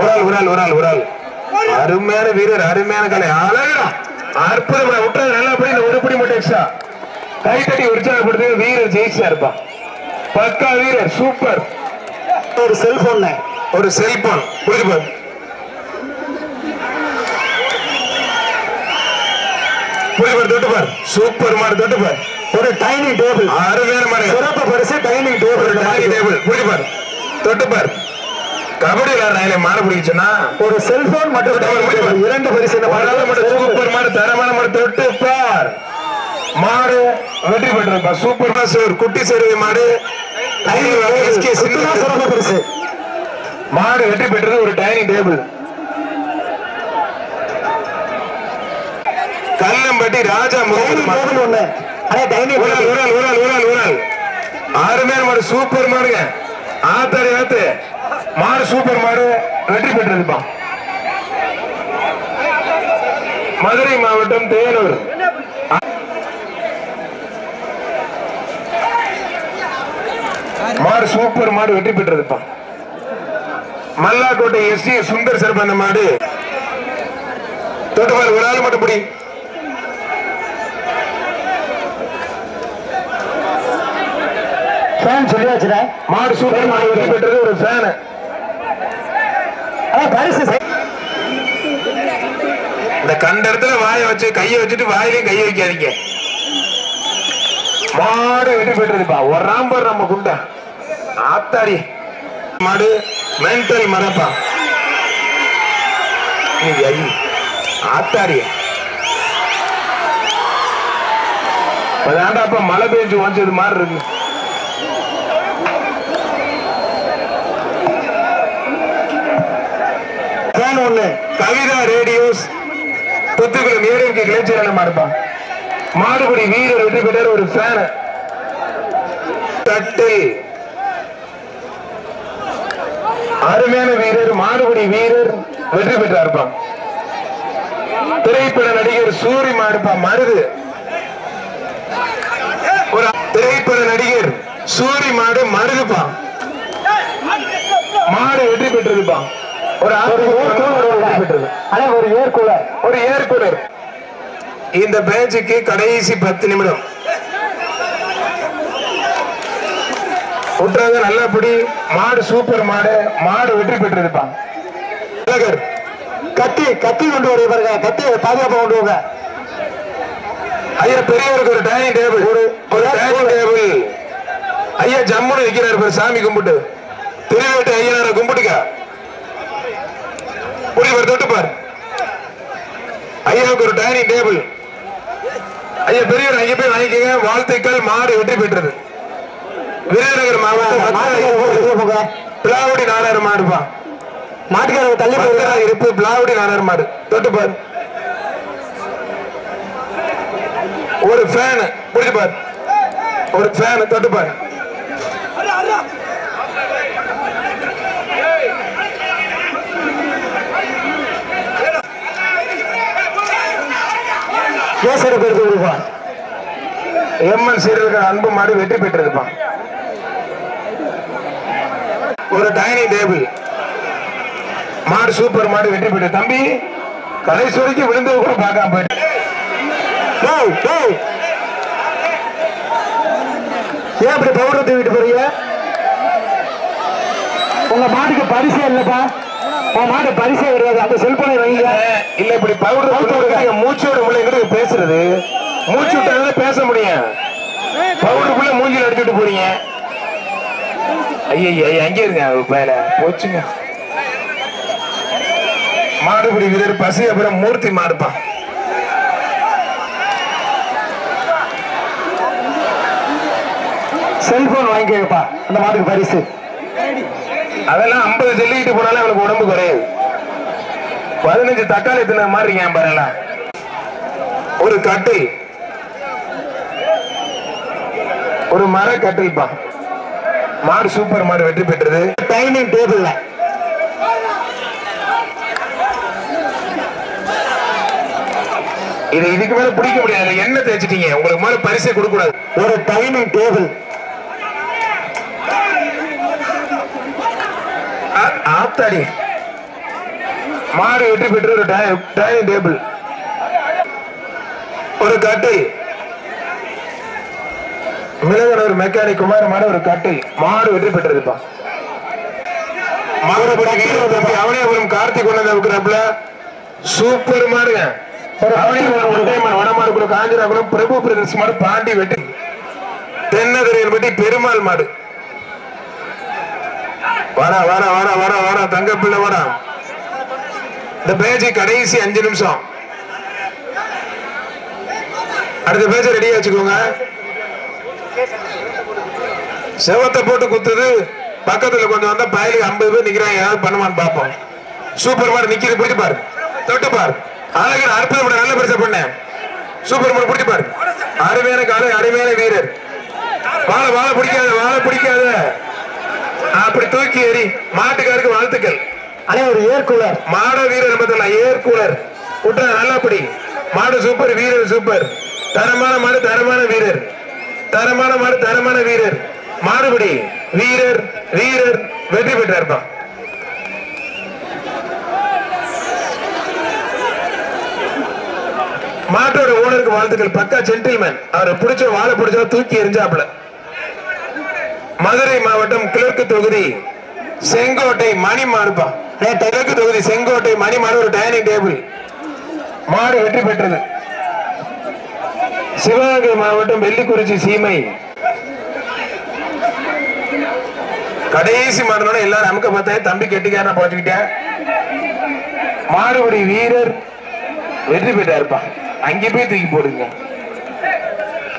ஒரு ஆள் ஒரு ஆள் ஒரு ஆள் ஒரு ஆள். அருமையான வீரர் அருமையான கலை. அழகா அற்புதமா விட்டுறது நல்லா படி இந்த ஒரு படி மட்டும் எக்ஸ்ட்ரா கை தட்டி உற்சாகப்படுத்து வீரர் ஜெயிச்சா இருப்பான் பக்கா வீரர் சூப்பர். ஒரு செல்போன் ஒரு செல்போன் புரியுது பாரு புரியுது பாரு தொட்டு பாரு. சூப்பர் மாடு தொட்டு பாரு. ஒரு டைனிங் டேபிள் அருமையான மாடு. சிறப்பு பரிசு டைனிங் டேபிள் டைனிங் டேபிள் புரியுது பாரு. தொட்டு பாரு. கபடி விளையாடுறாங்களே மாடு ஒரு செல்போன் மற்றும். இரண்டு பரிசு சூப்பர் மாடு தரமான மாடு தொட்டு பார். மாடு வெற்றி பெற்றிருப்பா. சூப்பர் ஒரு குட்டி செருவி மாடு. பரிசு. மாடு வெற்றி பெற்றது ஒரு டைனிங் டேபிள் கல்லம்பட்டி ராஜா முகமது ஒண்ணு. ஆள் அருமையான மாடு சூப்பர் மாடுங்க. ஆத்தாடி ஆத்து. மாடு சூப்பர் மாடு வெற்றி பெற்றதுப்பா மதுரை மாவட்டம் தேனூர். மாடு சூப்பர் மாடு வெற்றி பெற்றதுப்பா மல்லாக்கோட்டை எஸ் சுந்தர் அந்த மாடு. தொட்டுப்பாரு ஒரு ஆள் மட்டும் பிடி. ஃபேன் சொல்லியாச்சுடா. மாடு சூப்பர் மாடு வெற்றி பெற்றது ஒரு ஃபேனு பரிசு இந்த கண்ட இடத்துல வாயை வச்சு கையை வச்சுட்டு வாயிலையும் கையை வைக்காதீங்க. மாடு வெட்டி பெற்றதுப்பா ஒரு ராம்பர் நம்ம குண்டா. ஆத்தாடி. மாடு மென்டல் மரப்பா. நீ ஐ. ஆத்தாடி. மழை பெஞ்சு வந்தது மாதிரி இருக்கு ஃபேன் ஒண்ணு. கவிதா ரேடியோஸ். புத்துக்குளம் ஏடிஎம்கே கிளைச்சேரல இருப்பான் மாடுபடி வீரர் வெற்றி பெற்ற ஒரு ஃபேன் தட்டு. அருமையான வீரர் மாடுபடி வீரர் வெற்றி பெற்றா இருப்பான் திரைப்பட நடிகர் சூரியமா இருப்பான் மருது. ஒரு திரைப்பட நடிகர் சூரி மாடு மருதுப்பான் மாடு வெற்றி பெற்றிருப்பான் ஒரு ஒரு ஏர் கூலர் வெற்றி பெற்றது. அண்ணா ஒரு ஏர் கூலர் ஒரு ஏர் கூலர் இந்த பேட்சுக்கு கடைசி பத்து நிமிடம். விட்டுறது நல்லபடி மாடு சூப்பர் மாடு. மாடு வெற்றி பெற்றதுப்பா அழகர் கத்தி கத்தி கொண்டு வர பாருங்க. கத்தி பாதுகாப்பா கொண்டு வாங்க ஐயா பெரியவருக்கு ஒரு டைனிங் டேபிள் ஒரு ஒரு டைனிங் டேபிள் ஐயா ஜம்முன்னு வைக்கிறாரு சாமி கும்பிட்டு. திருவேட்டு ஐயனார கும்பிட்டுக்க. புரியுது தொட்டு பாரு. ஐயாவுக்கு ஒரு டைனிங் டேபிள் ஐயா பெரியவர் ஐயா போய் வாங்கிக்கங்க. வாழ்த்துக்கள் மாடு வெற்றி பெற்றது. விருதுநகர் மாவட்டம் பிளாவடி நாடார் மாடுப்பா. மாட்டுக்காரர் தள்ளி இருப்பு பிளாவடி நாடார் மாடு. தொட்டு பாரு. ஒரு ஃபேன் புரிஞ்சு பாரு. ஒரு ஃபேன் தொட்டு பாரு கேசரி பேருக்கு கொடுப்பான் எம்என் சீரியலுக்கு அன்பு மாடு வெற்றி பெற்றிருப்பான் ஒரு டைனிங் டேபிள் மாடு சூப்பர் மாடு வெற்றி பெற்ற. தம்பி கடைசி வரைக்கும் விழுந்தது கூட பார்க்காம போயிட்டு. ஏன் அப்படி பவுடர் தூக்கிட்டு போறீங்க? உங்க மாட்டுக்கு பரிசு இல்லப்பா. உன் மாட்டு பரிசே கிடையாது. அந்த செல்போனை வைங்க இல்ல இப்படி பவுடர் மூச்சோட உள்ள எங்கிட்ட பேசுறது? மூச்சு விட்டாலும் பேச முடியும். பவுடருக்குள்ள மூஞ்சில அடிச்சுட்டு போறீங்க. ஐயா அங்கே இருங்க பேல போச்சுங்க. மாடுபிடி வீரர் பசி அப்புறம் மூர்த்தி மாடுப்பா. செல்போன் வாங்கிக்கப்பா அந்த மாட்டுக்கு பரிசு. அதெல்லாம் ஐம்பது சொல்லிக்கிட்டு போனாலும் அவனுக்கு உடம்பு குறையாது பதினஞ்சு தக்காளி தின்ன மாதிரி பாருல ஒரு கட்டில். ஒரு மர கட்டில்பா. மாடு சூப்பர் மாடு வெற்றி பெற்றது. டைனிங் டேபிள்ல. இது இதுக்கு மேல பிடிக்க முடியாது. என்ன தேய்ச்சிட்டீங்க. உங்களுக்கு மேல பரிசை கொடுக்க கூடாது ஒரு டைனிங் டேபிள். ஆத்தாடி. மாடு வெற்றி பெற்று ஒரு டைனிங் டேபிள். ஒரு கட்டில். மிளகன் ஒரு மெக்கானிக் குமாரமான ஒரு கட்டை மாடு வெற்றி பெற்றதுப்பா. அவனியாபுரம் கார்த்திக் கொண்டு சூப்பர் மாடுங்க. அவனியாபுரம் கூட காஞ்சிராபுரம் பிரபு பிரதர்ஸ் மாடு பாண்டி வெட்டி. தென்னகரையில் பெருமாள் மாடு. வாடா வாடா வாடா வாடா வாடா தங்க பிள்ளை வாடா. இந்த பேஜ் கடைசி அஞ்சு நிமிஷம். அடுத்த பேஜ் ரெடியா வச்சுக்கோங்க. செவத்தை போட்டு குத்துது. பக்கத்துல கொஞ்சம் வந்தா பயலுக்கு ஐம்பது பேர் நிக்கிறாங்க. ஏதாவது பண்ணுவான்னு பார்ப்போம். சூப்பர் மாடு நிக்கிறது பிடிச்சு பாரு. தொட்டு பாரு. அழகர் அற்புதம் நல்ல பெருசா பண்ண. சூப்பர் மாடு பிடிச்சு பாரு. அருமையான காலை அருமையான வீரர். வாழை வாழை பிடிக்காத வாழை பிடிக்காத. அப்படி தூக்கி எறி மாட்டுக்காருக்கு வாழ்த்துக்கள். அண்ணே ஒரு ஏர் கூலர். மாட வீரர் பார்த்தல ஏர் கூலர். விட்டா நல்லா படி மாடு சூப்பர் வீரர் சூப்பர். தரமான மாடு தரமான வீரர். தரமான மாடு தரமான வீரர். மாடுபடி. வீரர் வீரர். வெற்றி பெற்றார்ப்பா மாட்டோட ஓனருக்கு வாழ்த்துக்கள். பக்கா ஜென்டில்மேன் அவரை பிடிச்ச வாழை பிடிச்சா தூக்கி எரிஞ்சாப்ல மதுரை மாவட்டம் கிழக்கு தொகுதி செங்கோட்டை மணி மாடுப்பா கிழக்கு தொகுதி செங்கோட்டை மணி மாறு ஒரு டைனிங் டேபிள் மாடு வெற்றி பெற்றது. சிவகங்கை மாவட்டம் வெள்ளிக்குறிச்சி சீமை. கடைசி மாடுனோட எல்லாரும் அமுக்க பார்த்தா தம்பி கெட்டிக்காரனா போச்சுக்கிட்டேன் மாறுபடி வீரர் வெற்றி பெற்றாருப்பா. அங்கே போய் தூக்கி போடுங்க.